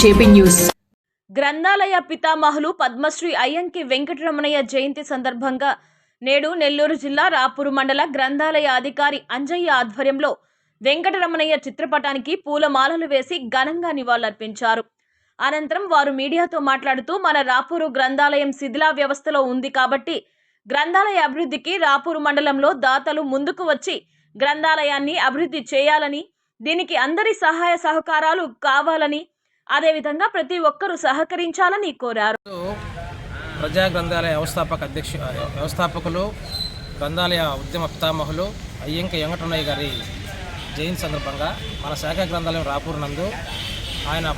JP news. గ్రంథాలయ పితామహులు పద్మశ్రీ అయ్యంకి వెంకటరమణయ్య జయంతి సందర్భంగా నేడు నెల్లూరు జిల్లా రాపూరు మండల గ్రంథాలయ అధికారి అంజయ్య ఆధ్వర్యంలో వెంకటరమణయ్య చిత్రపటానికి పూలమాలలు వేసి ఘనంగా నివాళులర్పించారు. అనంతరం వారు మీడియాతో మాట్లాడుతూ మన రాపూరు గ్రంథాలయం శిథిలా వ్యవస్థలో ఉంది కాబట్టి గ్రంథాలయ అభివృద్ధికి రాపూరు మండలంలో దాతలు ముందుకు వచ్చి గ్రంథాలయాన్ని అభివృద్ధి చేయాలని దీనికి అందరి సహాయ సహకారాలు కావాలని అదేవిధంగా ప్రతి ఒక్కరూ సహకరించాలని కోరారు. ప్రజా గ్రంథాలయ వ్యవస్థాపక అధ్యక్ష వ్యవస్థాపకులు గ్రంథాలయ ఉద్యమ పితామహులు అయ్యంక వెంకటన్నయ్య గారి జయంతి సందర్భంగా మన శాఖ గ్రంథాలయం రాపూర్ నందు ఆయన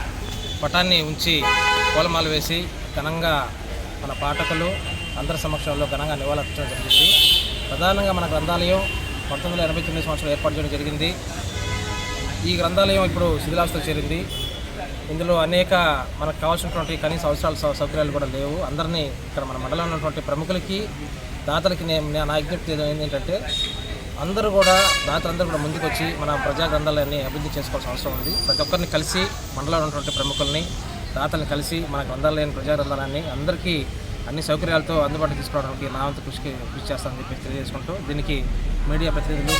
పటాన్ని ఉంచి పూలమాల వేసి ఘనంగా మన పాఠకులు అందరి సమక్షంలో ఘనంగా నివాళులర్పించడం జరిగింది. ప్రధానంగా మన గ్రంథాలయం పంతొమ్మిది వందల ఎనభై తొమ్మిది సంవత్సరం ఏర్పాటు చేయడం జరిగింది. ఈ గ్రంథాలయం ఇప్పుడు శిథిలావస్థకు చేరింది. ఇందులో అనేక మనకు కావాల్సినటువంటి కనీస అవసరాలు సౌ- సౌకర్యాలు కూడా లేవు. అందరినీ ఇక్కడ మన మండలంలో ఉన్నటువంటి ప్రముఖులకి దాతలకి నేను నా- నా విజ్ఞప్తి ఏంటంటే అందరూ కూడా దాతలందరూ కూడా ముందుకు వచ్చి మన ప్రజా గ్రంథాలయాన్ని అభివృద్ధి చేసుకోవాల్సిన అవసరం ఉంది. ప్రతి ఒక్కరిని కలిసి మండలంలో ఉన్నటువంటి ప్రముఖుల్ని దాతల్ని కలిసి మన గ్రంథాలయాన్ని ప్రజా గ్రంథాలయాన్ని అందరికీ అన్ని సౌకర్యాలతో అందుబాటులో తీసుకోవడానికి నా వంతు కృషికి కృషి చేస్తానని చెప్పి తెలియజేసుకుంటూ దీనికి మీడియా ప్రతినిధులు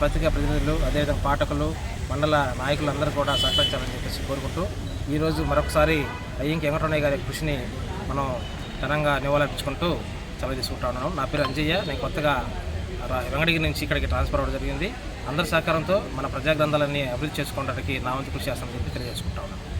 పత్రికా ప్రతినిధులు అదేవిధంగా పాఠకులు మండల నాయకులందరూ కూడా సహకరించాలని చెప్పేసి కోరుకుంటూ ఈరోజు మరొకసారి అయ్యంకి వెంకటరమణయ్య గారి కృషిని మనం ఘనంగా నివాళులర్పించుకుంటూ సెలవు తీసుకుంటా ఉన్నాను. నా పేరు అంజయ్య. నేను కొత్తగా రా- వెంకటగిరి నుంచి ఇక్కడికి ట్రాన్స్ఫర్ అవ్వడం జరిగింది. అందరి సహకారంతో మన ప్రజా గ్రంథాలన్నీ అభివృద్ధి చేసుకోవడానికి నా వంతు కృషి చేస్తామని చెప్పి తెలియజేసుకుంటా ఉన్నాను.